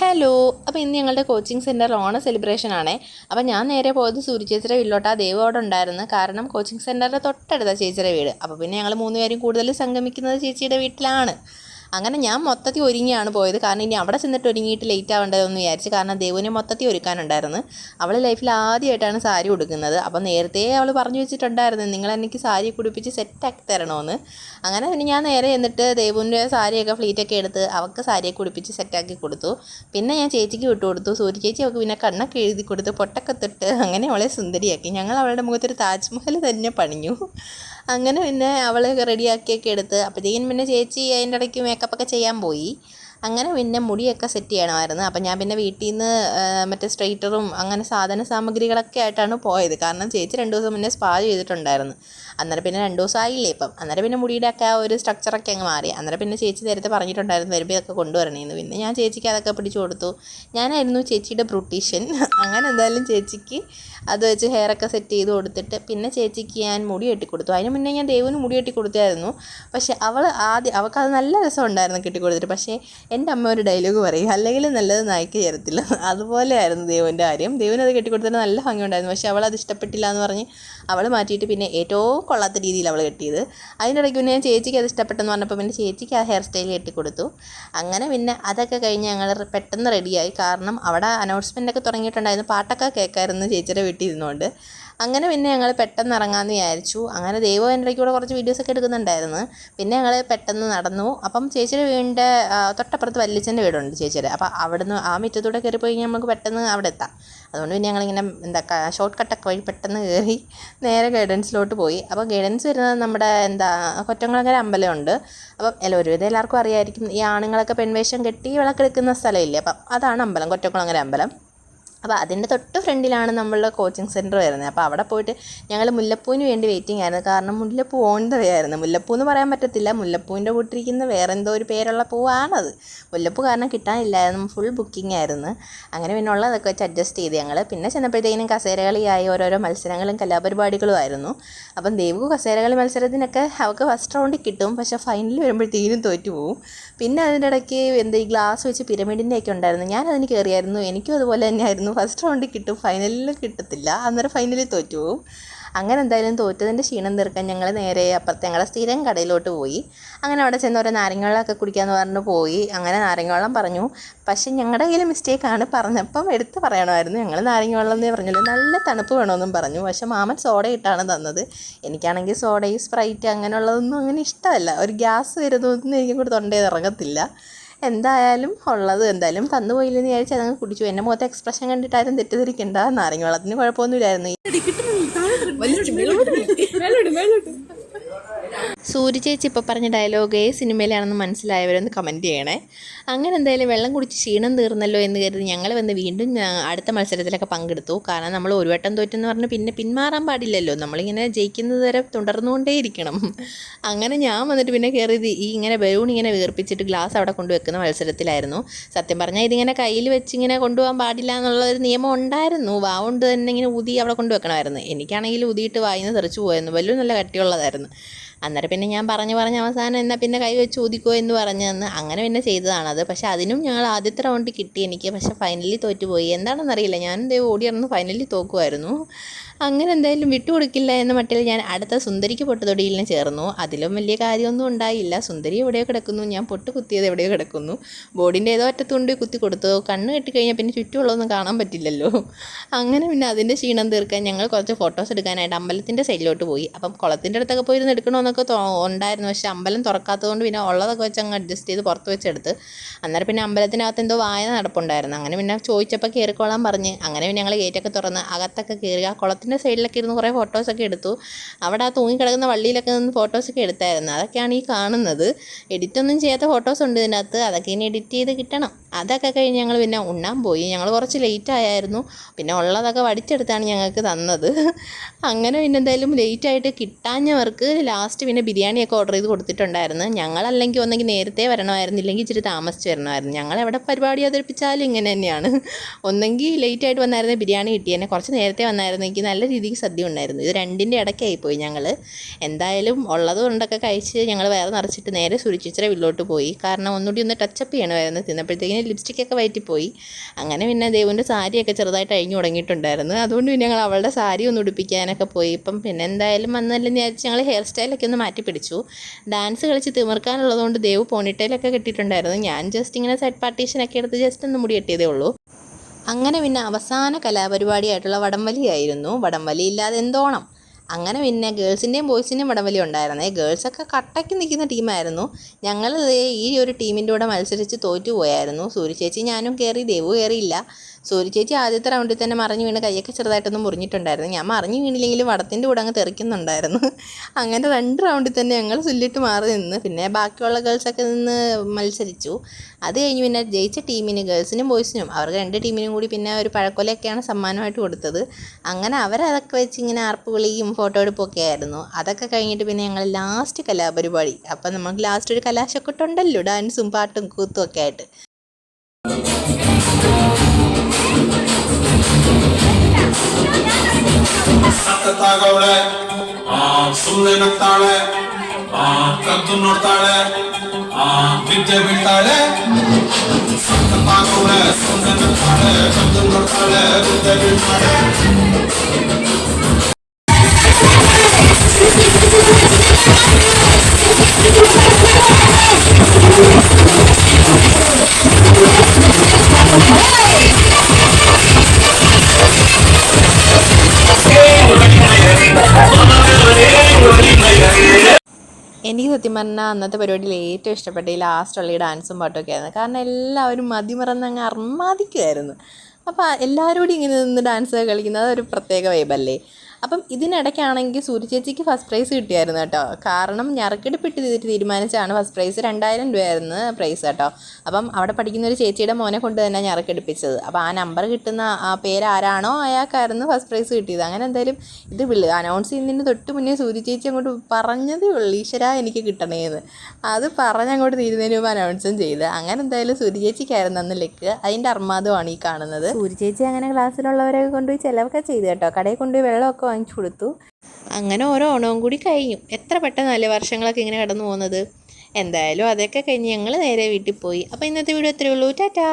Hello അപ്പോൾ ഇന്ന് ഞങ്ങളുടെ കോച്ചിങ് സെന്റർ ഓണ സെലിബ്രേഷൻ ആണേ. അപ്പോൾ ഞാൻ നേരെ പോയത് സൂര്യചേച്ചിയുടെ വീട്ടിലോട്ട്. ആ ദേവ് അവിടെ ഉണ്ടായിരുന്നു. കാരണം കോച്ചിങ് സെന്ററിന്റെ തൊട്ടടുത്ത ചേച്ചിയുടെ വീട്. അപ്പോൾ പിന്നെ ഞങ്ങൾ മൂന്നുപേരും കൂടുതൽ സംഗമിക്കുന്നത് ചേച്ചിയുടെ വീട്ടിലാണ്. അങ്ങനെ ഞാൻ മൊത്തത്തിൽ ഒരുങ്ങിയാണ് പോയത്. കാരണം ഇനി അവിടെ ചെന്നിട്ട് ഒരുങ്ങിയിട്ട് ലേറ്റ് ആവേണ്ടതെന്ന് വിചാരിച്ച് കാരണം ദേവുവിനെ മൊത്തത്തിൽ ഒരുക്കാനുണ്ടായിരുന്നു. അവൾ ലൈഫിൽ ആദ്യമായിട്ടാണ് സാരി ഉടുക്കുന്നത്. അപ്പോൾ നേരത്തെ അവൾ പറഞ്ഞു വെച്ചിട്ടുണ്ടായിരുന്നു നിങ്ങൾ എനിക്ക് സാരി കുടിപ്പിച്ച് സെറ്റാക്കി തരണമെന്ന് അങ്ങനെ പിന്നെ ഞാൻ നേരെ എന്നിട്ട് ദേവുവിന്റെ സാരിയൊക്കെ ഫ്ലീറ്റൊക്കെ എടുത്ത് അവൾക്ക് സാരിയൊക്കെ കുടിപ്പിച്ച് സെറ്റാക്കി കൊടുത്തു. പിന്നെ ഞാൻ ചേച്ചിക്ക് വിട്ടു കൊടുത്തു. സൂര്യ ചേച്ചി അവൾക്ക് പിന്നെ കണ്ണൊക്കെ എഴുതി കൊടുത്ത് പൊട്ടൊക്കെ തൊട്ട് അങ്ങനെ അവളെ സുന്ദരിയാക്കി. ഞങ്ങൾ അവളുടെ മുഖത്തൊരു താജ്മഹൽ തന്നെ പണിഞ്ഞു. അങ്ങനെ പിന്നെ അവൾ റെഡിയാക്കിയൊക്കെ എടുത്ത് അപ്പോഴത്തേക്കും പിന്നെ ചേച്ചി അതിന്റെ ഇടയ്ക്ക് മേക്കപ്പൊക്കെ ചെയ്യാൻ പോയി. അങ്ങനെ പിന്നെ മുടിയൊക്കെ സെറ്റ് ചെയ്യണമായിരുന്നു. അപ്പം ഞാൻ പിന്നെ വീട്ടിൽ നിന്ന് മറ്റേ സ്ട്രെയിറ്ററും അങ്ങനെ സാധന സാമഗ്രികളൊക്കെ ആയിട്ടാണ് പോയത്. കാരണം ചേച്ചി രണ്ട് ദിവസം മുന്നേ സ്പാ ചെയ്തിട്ടുണ്ടായിരുന്നു. അന്നേരം പിന്നെ രണ്ട് ദിവസം ആയില്ലേ ഇപ്പം. അന്നേരം പിന്നെ മുടിയുടെ ഒക്കെ ആ ഒരു സ്ട്രക്ചറൊക്കെ അങ്ങ് മാറി. അന്നേരം പിന്നെ ചേച്ചി നേരത്തെ പറഞ്ഞിട്ടുണ്ടായിരുന്നു വരുമ്പോൾ ഇതൊക്കെ കൊണ്ടുവരണേന്ന്. പിന്നെ ഞാൻ ചേച്ചിക്ക് അതൊക്കെ പിടിച്ചു കൊടുത്തു. ഞാനായിരുന്നു ചേച്ചിയുടെ ബ്രൂട്ടീഷ്യൻ അങ്ങനെ എന്തായാലും ചേച്ചിക്ക് അത് വെച്ച് ഹെയറൊക്കെ സെറ്റ് ചെയ്ത് കൊടുത്തിട്ട് പിന്നെ ചേച്ചിക്ക് ഞാൻ മുടി കെട്ടി കൊടുത്തു. അതിന് മുന്നേ ഞാൻ ദേവിന് മുടി കെട്ടി കൊടുത്തായിരുന്നു. പക്ഷേ അവൾ ആദ്യം അവൾക്ക് അത് നല്ല രസമുണ്ടായിരുന്നു കെട്ടി കൊടുത്തിട്ട്. പക്ഷേ എന്റെ അമ്മ ഒരു ഡയലോഗ് പറയും അല്ലെങ്കിൽ നല്ലത് നായിക്ക് ചേരത്തില്ല അതുപോലെ ആയിരുന്നു ദേവിന്റെ കാര്യം. ദേവിന് അത് കെട്ടി കൊടുത്തിട്ട് നല്ല ഭംഗിയുണ്ടായിരുന്നു പക്ഷേ അവൾ അത് ഇഷ്ടപ്പെട്ടില്ല എന്ന് പറഞ്ഞ് അവൾ മാറ്റിയിട്ട് പിന്നെ ഏറ്റവും കൊള്ളാത്ത രീതിയിൽ അവൾ കെട്ടിയത്. അതിന്റെ ഇടയ്ക്ക് പിന്നെ ചേച്ചിക്ക് അത് ഇഷ്ടപ്പെട്ടെന്ന് പറഞ്ഞപ്പോൾ പിന്നെ ചേച്ചിക്ക് ആ ഹെയർ സ്റ്റൈൽ കെട്ടി കൊടുത്തു. അങ്ങനെ പിന്നെ അതൊക്കെ കഴിഞ്ഞ് ഞങ്ങൾ പെട്ടെന്ന് റെഡിയായി കാരണം അവിടെ അനൗൺസ്മെന്റ് ഒക്കെ തുടങ്ങിയിട്ടുണ്ടായിരുന്നു പാട്ടൊക്കെ കേൾക്കായിരുന്നു ചേച്ചിയുടെ വീട്ടിൽ ഇരുന്നുകൊണ്ട്. അങ്ങനെ പിന്നെ ഞങ്ങൾ പെട്ടെന്ന് ഇറങ്ങാമെന്ന് വിചാരിച്ചു. അങ്ങനെ ദൈവം എന്റെ കൂടെ കുറച്ച് വീഡിയോസൊക്കെ എടുക്കുന്നുണ്ടായിരുന്നു. പിന്നെ ഞങ്ങൾ പെട്ടെന്ന് നടന്നു. അപ്പം ചേച്ചിയുടെ വീടിന്റെ തൊട്ടപ്പുറത്ത് വല്യച്ഛന്റെ വീടുണ്ട് ചേച്ചിയുടെ. അപ്പോൾ അവിടുന്ന് ആ മുറ്റത്തൂടെ കയറി പോയി കഴിഞ്ഞാൽ നമുക്ക് പെട്ടെന്ന് അവിടെ എത്താം. അതുകൊണ്ട് പിന്നെ ഞങ്ങളിങ്ങനെ എന്താ ഷോർട്ട് കട്ടൊക്കെ വഴി പെട്ടെന്ന് കയറി നേരെ ഗൈഡൻസിലോട്ട് പോയി. അപ്പോൾ ഗൈഡൻസ് വരുന്നത് നമ്മുടെ എന്താ കൊറ്റങ്കുളങ്ങര അമ്പലമുണ്ട്. അപ്പം എല്ലാ ഒരുവിധം എല്ലാവർക്കും അറിയായിരിക്കും ഈ ആണുങ്ങളൊക്കെ പെൺവേഷം കെട്ടി വിളക്കെടുക്കുന്ന സ്ഥലമില്ലേ? അപ്പം അതാണ് അമ്പലം കൊറ്റക്കുളങ്ങര അമ്പലം. അപ്പോൾ അതിന്റെ തൊട്ട് ഫ്രണ്ടിലാണ് നമ്മളുടെ കോച്ചിങ് സെന്റർ വരുന്നത്. അപ്പോൾ അവിടെ പോയിട്ട് ഞങ്ങൾ മുല്ലപ്പൂവിന് വേണ്ടി വെയിറ്റിംഗ് ആയിരുന്നു. കാരണം മുല്ലപ്പൂ ഓൺ ദ വേ ആയിരുന്നു. മുല്ലപ്പൂ എന്ന് പറയാൻ പറ്റത്തില്ല. മുല്ലപ്പൂവിന്റെ കൂട്ടിരിക്കുന്ന വേറെ എന്തോ ഒരു പേരുള്ള പൂവാണത്. മുല്ലപ്പൂ കാരണം കിട്ടാനില്ലായിരുന്നു. ഫുൾ ബുക്കിംഗ് ആയിരുന്നു. അങ്ങനെ പിന്നെ ഉള്ളതൊക്കെ വെച്ച് അഡ്ജസ്റ്റ് ചെയ്ത് ഞങ്ങൾ പിന്നെ ചെന്നപ്പോഴത്തേനും കസേരകളിയായി ഓരോരോ മത്സരങ്ങളും കലാപരിപാടികളും ആയിരുന്നു. അപ്പം ദേവു കസേരകളി മത്സരത്തിനൊക്കെ അവൾക്ക് ഫസ്റ്റ് റൗണ്ടിൽ കിട്ടും. പക്ഷേ ഫൈനലിൽ വരുമ്പോഴത്തേക്കും തോറ്റു പോകും പിന്നെ അതിന്റെ ഇടയ്ക്ക് എന്താ ഈ ഗ്ലാസ് വെച്ച് പിരമിഡിന്റെ ഒക്കെ ഉണ്ടായിരുന്നു. ഞാൻ കയറിയായിരുന്നു എനിക്കും അതുപോലെ തന്നെയായിരുന്നു. ഫസ്റ്റ് റൗണ്ടിൽ കിട്ടും ഫൈനലിൽ കിട്ടത്തില്ല. അന്നേരം ഫൈനലിൽ തോറ്റു പോകും അങ്ങനെ എന്തായാലും തോറ്റതിന്റെ ക്ഷീണം തീർക്കാൻ ഞങ്ങൾ നേരെ അപ്പുറത്തെ ഞങ്ങളുടെ സ്ഥിരം കടയിലോട്ട് പോയി. അങ്ങനെ അവിടെ ചെന്ന് ഓരോ നാരങ്ങവെള്ളമൊക്കെ കുടിക്കാമെന്ന് പറഞ്ഞു പോയി. അങ്ങനെ നാരങ്ങവെള്ളം പറഞ്ഞു. പക്ഷേ ഞങ്ങളുടെ കയ്യിൽ മിസ്റ്റേക്കാണ് പറഞ്ഞപ്പം എടുത്ത് പറയണമായിരുന്നു. ഞങ്ങൾ നാരങ്ങവെള്ളം എന്നേ പറഞ്ഞു നല്ല തണുപ്പ് വേണമെന്നും പറഞ്ഞു. പക്ഷെ മാമൻ സോഡ ഇട്ടാണ് തന്നത്. എനിക്കാണെങ്കിൽ സോഡയും സ്പ്രൈറ്റ് അങ്ങനെയുള്ളതൊന്നും അങ്ങനെ ഇഷ്ടമല്ല. ഒരു ഗ്യാസ് വരുന്നതൊന്നും എനിക്കും കൂടെ തൊണ്ടയിൽ ഇറങ്ങത്തില്ല. എന്തായാലും ഉള്ളത് എന്തായാലും തന്നു പോയില്ലെന്ന് വിചാരിച്ച് അതങ്ങ് കുടിച്ചു. എന്റെ മുഖത്തെ എക്സ്പ്രഷൻ കണ്ടിട്ടാരും തെറ്റിദ്ധരിക്കണ്ട. നാരങ്ങ വെള്ളത്തിന് കുഴപ്പമൊന്നുമില്ലായിരുന്നു. സൂര്യ ചേച്ചി ഇപ്പോൾ പറഞ്ഞ ഡയലോഗ് ഏ സിനിമയിലാണെന്ന് മനസ്സിലായവരൊന്ന് കമന്റ് ചെയ്യണേ. അങ്ങനെ എന്തായാലും വെള്ളം കുടിച്ച് ക്ഷീണം തീർന്നല്ലോ എന്ന് കരുതി ഞങ്ങൾ വന്ന് വീണ്ടും അടുത്ത മത്സരത്തിലൊക്കെ പങ്കെടുത്തു. കാരണം നമ്മൾ ഒരു വട്ടം തോറ്റെന്ന് പറഞ്ഞ് പിന്നെ പിന്മാറാൻ പാടില്ലല്ലോ. നമ്മളിങ്ങനെ ജയിക്കുന്നത് വരെ തുടർന്നുകൊണ്ടേയിരിക്കണം അങ്ങനെ ഞാൻ വന്നിട്ട് പിന്നെ കയറിയത് ഈ ഇങ്ങനെ ബലൂൺ ഇങ്ങനെ വീർപ്പിച്ചിട്ട് ഗ്ലാസ് അവിടെ കൊണ്ടുവെക്കുന്ന മത്സരത്തിലായിരുന്നു. സത്യം പറഞ്ഞാൽ ഇതിങ്ങനെ കയ്യിൽ വെച്ച് ഇങ്ങനെ കൊണ്ടുപോകാൻ പാടില്ല എന്നുള്ള ഒരു നിയമം ഉണ്ടായിരുന്നു. വാ കൊണ്ട് തന്നെ ഇങ്ങനെ ഊതി അവിടെ കൊണ്ടുവെക്കണമായിരുന്നു എനിക്കാണെങ്കിൽ ഊതിയിട്ട് വായിന്ന് തെറിച്ചു പോയിരുന്നു ബലൂൺ നല്ല കട്ടിയുള്ളതായിരുന്നു. അന്നേരം പിന്നെ ഞാൻ പറഞ്ഞു പറഞ്ഞ് അവസാനം എന്നാൽ പിന്നെ കൈ വെച്ച് ഊതിക്കോ എന്ന് പറഞ്ഞു തന്ന് അങ്ങനെ പിന്നെ ചെയ്തതാണത് പക്ഷേ അതിനും ഞങ്ങൾ ആദ്യത്തെ റൗണ്ട് കിട്ടി എനിക്ക്. പക്ഷേ ഫൈനലി തോറ്റുപോയി. എന്താണെന്നറിയില്ല. ഞാനും ദൈവം ഓടി നടന്ന് ഫൈനലി തോക്കുമായിരുന്നു അങ്ങനെ എന്തായാലും വിട്ടുകൊടുക്കില്ല എന്ന മട്ടിൽ ഞാൻ അടുത്ത സുന്ദരിക്ക് പൊട്ടുതൊടിയിലിന് ചേർന്നു. അതിലും വലിയ കാര്യമൊന്നും ഉണ്ടായില്ല. സുന്ദരി എവിടെയോ കിടക്കുന്നു. ഞാൻ പൊട്ട് കുത്തിയത് എവിടെയോ കിടക്കുന്നു. ബോർഡിന്റെ ഏതോ അറ്റത്തുകൊണ്ട് കുത്തി കൊടുത്തു. കണ്ണ് കെട്ടിക്കഴിഞ്ഞാൽ പിന്നെ ചുറ്റുമുള്ളതൊന്നും കാണാൻ പറ്റില്ലല്ലോ. അങ്ങനെ പിന്നെ അതിന്റെ ക്ഷീണം തീർക്കാൻ ഞങ്ങൾ കുറച്ച് ഫോട്ടോസ് എടുക്കാനായിട്ട് അമ്പലത്തിന്റെ സൈഡിലോട്ട് പോയി. അപ്പം കുളത്തിന്റെ അടുത്തൊക്കെ പോയി ഇരുന്ന് എടുക്കണമെന്നൊക്കെ ഉണ്ടായിരുന്നു. പക്ഷേ അമ്പലം തുറക്കാത്തതുകൊണ്ട് പിന്നെ ഉള്ളതൊക്കെ വെച്ച് അങ്ങ് അഡ്ജസ്റ്റ് ചെയ്ത് പുറത്ത് വെച്ചെടുത്ത് അന്നേരം പിന്നെ അമ്പലത്തിനകത്ത് എന്തോ വായന നടപ്പുണ്ടായിരുന്നു. അങ്ങനെ പിന്നെ ചോദിച്ചപ്പോൾ കയറിക്കോളാൻ പറഞ്ഞ്. അങ്ങനെ പിന്നെ ഞങ്ങൾ ഗേറ്റൊക്കെ തുറന്ന് അകത്തൊക്കെ കയറി ആ കുളത്തിന്റെ സൈഡിലൊക്കെ ഇരുന്ന് കുറേ ഫോട്ടോസൊക്കെ എടുത്തു. അവിടെ ആ തൂങ്ങിക്കിടക്കുന്ന വള്ളിയിലൊക്കെ നിന്ന് ഫോട്ടോസൊക്കെ എടുത്തായിരുന്നു. അതൊക്കെയാണ് ഈ കാണുന്നത്. എഡിറ്റൊന്നും ചെയ്യാത്ത ഫോട്ടോസ് ഉണ്ട് ഇതിനകത്ത്. അതൊക്കെ ഇനി എഡിറ്റ് ചെയ്ത് കിട്ടണം. അതൊക്കെ കഴിഞ്ഞ് ഞങ്ങൾ പിന്നെ ഉണ്ണാൻ പോയി. ഞങ്ങൾ കുറച്ച് ലേറ്റ് ആയായിരുന്നു. പിന്നെ ഉള്ളതൊക്കെ വടിച്ചെടുത്താണ് ഞങ്ങൾക്ക് തന്നത്. അങ്ങനെ പിന്നെ എന്തായാലും ലേറ്റായിട്ട് കിട്ടാഞ്ഞവർക്ക് ലാസ്റ്റ് പിന്നെ ബിരിയാണിയൊക്കെ ഓർഡർ ചെയ്ത് കൊടുത്തിട്ടുണ്ടായിരുന്നു. ഞങ്ങളല്ലെങ്കിൽ ഒന്നെങ്കിൽ നേരത്തെ വരണമായിരുന്നു. ഇല്ലെങ്കിൽ ഇച്ചിരി താമസിച്ച് വരണമായിരുന്നു. ഞങ്ങൾ എവിടെ പരിപാടി അവതരിപ്പിച്ചാലും ഇങ്ങനെ തന്നെയാണ്. ഒന്നെങ്കിൽ ലേറ്റായിട്ട് വന്നായിരുന്നു ബിരിയാണി കിട്ടിയെന്നെ കുറച്ച് നേരത്തെ വന്നായിരുന്നെങ്കിൽ നല്ല രീതിക്ക് സദ്യ ഉണ്ടായിരുന്നു. ഇത് രണ്ടിന്റെ ഇടയ്ക്കായി പോയി ഞങ്ങൾ എന്തായാലും ഉള്ളത് കൊണ്ടൊക്കെ കഴിച്ച് ഞങ്ങൾ വേറെ നിറച്ചിട്ട് നേരെ സുരിച്ചിച്ചിര വില്ലോട്ട് പോയി. കാരണം ഒന്നുകൂടി ഒന്ന് ടച്ചപ്പ് ചെയ്യണമായിരുന്നു. തിന്നപ്പോഴത്തേക്കിന് ലിപ്സ്റ്റിക്കൊക്കെ വയറ്റിപ്പോയി. അങ്ങനെ പിന്നെ ദേവുവിന്റെ സാരിയൊക്കെ ചെറുതായിട്ട് അഴിഞ്ഞു തുടങ്ങിയിട്ടുണ്ടായിരുന്നു. അതുകൊണ്ട് പിന്നെ ഞങ്ങൾ അവളുടെ സാരി ഒന്ന് ഉടുപ്പിക്കാനൊക്കെ പോയി. ഇപ്പം പിന്നെ എന്തായാലും വന്നല്ലെന്ന് വിചാരിച്ച് ഞങ്ങൾ ഹെയർ സ്റ്റൈലൊക്കെ ഒന്ന് മാറ്റി പിടിച്ചു. ഡാൻസ് കളിച്ച് തിമിർക്കാനുള്ളതുകൊണ്ട് ദേവ് പോണിട്ടയിലൊക്കെ കെട്ടിയിട്ടുണ്ടായിരുന്നു. ഞാൻ ജസ്റ്റ് ഇങ്ങനെ സെറ്റ് പാർട്ടീഷനൊക്കെ എടുത്ത് ജസ്റ്റ് ഒന്ന് മുടി കെട്ടിയതേ ഉള്ളൂ. അങ്ങനെ പിന്നെ അവസാന കലാപരിപാടിയായിട്ടുള്ള വടംവലിയായിരുന്നു വടംവലി ഇല്ലാതെ എന്തോണം? അങ്ങനെ പിന്നെ ഗേൾസിന്റെയും ബോയ്സിന്റെയും വടംവലി ഉണ്ടായിരുന്നേ. ഗേൾസൊക്കെ കട്ടയ്ക്ക് നിൽക്കുന്ന ടീമായിരുന്നു. ഞങ്ങൾ ഈ ഒരു ടീമിന്റെ കൂടെ മത്സരിച്ച് തോറ്റു പോയായിരുന്നു. സൂര്യ ചേച്ചി ഞാനും കയറി ദേവു കയറിയില്ല സൂര്യ ചേച്ചി ആദ്യത്തെ റൗണ്ടിൽ തന്നെ മറിഞ്ഞു വീണ് കൈയൊക്കെ ചെറുതായിട്ടൊന്നും മുറിഞ്ഞിട്ടുണ്ടായിരുന്നു. ഞാൻ മറിഞ്ഞു വീണില്ലെങ്കിലും വടത്തിന്റെ കൂടെ അങ്ങ് തെറിക്കുന്നുണ്ടായിരുന്നു. അങ്ങനെ രണ്ട് റൗണ്ടിൽ തന്നെ ഞങ്ങൾ സുല്ലിട്ട് മാറി നിന്ന് പിന്നെ ബാക്കിയുള്ള ഗേൾസൊക്കെ നിന്ന് മത്സരിച്ചു. അത് കഴിഞ്ഞ് പിന്നെ ജയിച്ച ടീമിന് ഗേൾസിനും ബോയ്സിനും അവർക്ക് രണ്ട് ടീമിനും കൂടി പിന്നെ ഒരു പഴക്കൊലയൊക്കെയാണ് സമ്മാനമായിട്ട് കൊടുത്തത്. അങ്ങനെ അവരതൊക്കെ വെച്ച് ഇങ്ങനെ ആർപ്പ് വിളിയും ഫോട്ടോ എടുപ്പൊക്കെ ആയിരുന്നു. അതൊക്കെ കഴിഞ്ഞിട്ട് പിന്നെ ഞങ്ങൾ ലാസ്റ്റ് കലാപരിപാടി. അപ്പം നമുക്ക് ലാസ്റ്റ് ഒരു കലാശക്കൊട്ടുണ്ടല്ലോ ഡാൻസും പാട്ടും കൂത്തും ഒക്കെ ആയിട്ട്. ಸಖತ್ತಾಗವಳೆ ಆ ಸುಮ್ಮನೆ ನಗ್ತಾಳೆ ಆ ಕದ್ದು ನೋಡ್ತಾಳೆ ಆ ವಿದ್ಯೆ ಬೀಳ್ತಾಳೆ ಸಖತ್ತಾಗವಳೆ ಸುಮ್ಮನೆ ನಗ್ತಾಳೆ ಕದ್ದು ನೋಡ್ತಾಳೆ ವಿದ್ಯೆ ಬೀಳ್ತಾಳೆ സത്യം പറഞ്ഞാൽ അന്നത്തെ പരിപാടിയിൽ ഏറ്റവും ഇഷ്ടപ്പെട്ട ഈ ലാസ്റ്റുള്ള ഈ ഡാൻസും പാട്ടുമൊക്കെ ആയിരുന്നു കാരണം എല്ലാവരും മതിമറന്ന് അങ്ങ് അർമാദിക്കുമായിരുന്നു അപ്പോൾ എല്ലാവരും കൂടി ഇങ്ങനെ നിന്ന് ഡാൻസ് കളിക്കുന്നത് അതൊരു പ്രത്യേക വൈബല്ലേ അപ്പം ഇതിനിടയ്ക്കാണെങ്കിൽ സൂര്യചേച്ചിക്ക് ഫസ്റ്റ് പ്രൈസ് കിട്ടിയായിരുന്നു കേട്ടോ. കാരണം ഞറക്കെടുപ്പിട്ട് ചെയ്തിട്ട് തീരുമാനിച്ചാണ് ഫസ്റ്റ് പ്രൈസ് രണ്ടായിരം രൂപയായിരുന്നു പ്രൈസ് കേട്ടോ. അപ്പം അവിടെ പഠിക്കുന്ന ഒരു ചേച്ചിയുടെ മോനെ കൊണ്ട് തന്നെ ഞറക്കെടുപ്പിച്ചത് അപ്പോൾ ആ നമ്പർ കിട്ടുന്ന ആ പേര് ആരാണോ അയാൾക്കായിരുന്നു ഫസ്റ്റ് പ്രൈസ് കിട്ടിയത്. അങ്ങനെ എന്തായാലും ഇത് വിളി അനൗൺസ് ചെയ്യുന്നതിന് തൊട്ട് മുന്നേ സൂര്യ ചേച്ചി അങ്ങോട്ട് പറഞ്ഞതേ ഉള്ളൂ ഈശ്വര എനിക്ക് കിട്ടണേന്ന്. അത് പറഞ്ഞങ്ങോട്ട് തീരുന്നതിന് മുമ്പ് അനൗൺസും ചെയ്ത്. അങ്ങനെ എന്തായാലും സൂര്യ ചേച്ചിക്കായിരുന്നു അന്ന് ലെക്ക് അതിന്റെ അർമാദമാണ് ഈ കാണുന്നത്. സൂര്യ ചേച്ചി അങ്ങനെ ക്ലാസ്സിലുള്ളവരെ കൊണ്ടുപോയി ചിലവൊക്കെ ചെയ്ത് കേട്ടോ. കടയിൽ കൊണ്ടുപോയി വെള്ളമൊക്കെ വാങ്ങിച്ചു കൊടുത്തു അങ്ങനെ ഓരോ ഓണവും കൂടി കഴിഞ്ഞു. എത്ര പെട്ടെന്നല്ലേ വർഷങ്ങളൊക്കെ ഇങ്ങനെ കടന്നു പോകുന്നത്? എന്തായാലും അതൊക്കെ കഴിഞ്ഞ് ഞങ്ങൾ നേരെ വീട്ടിൽ പോയി. അപ്പോൾ ഇന്നത്തെ വീഡിയോ ഇത്രയേ ഉള്ളൂ. ടാറ്റാ!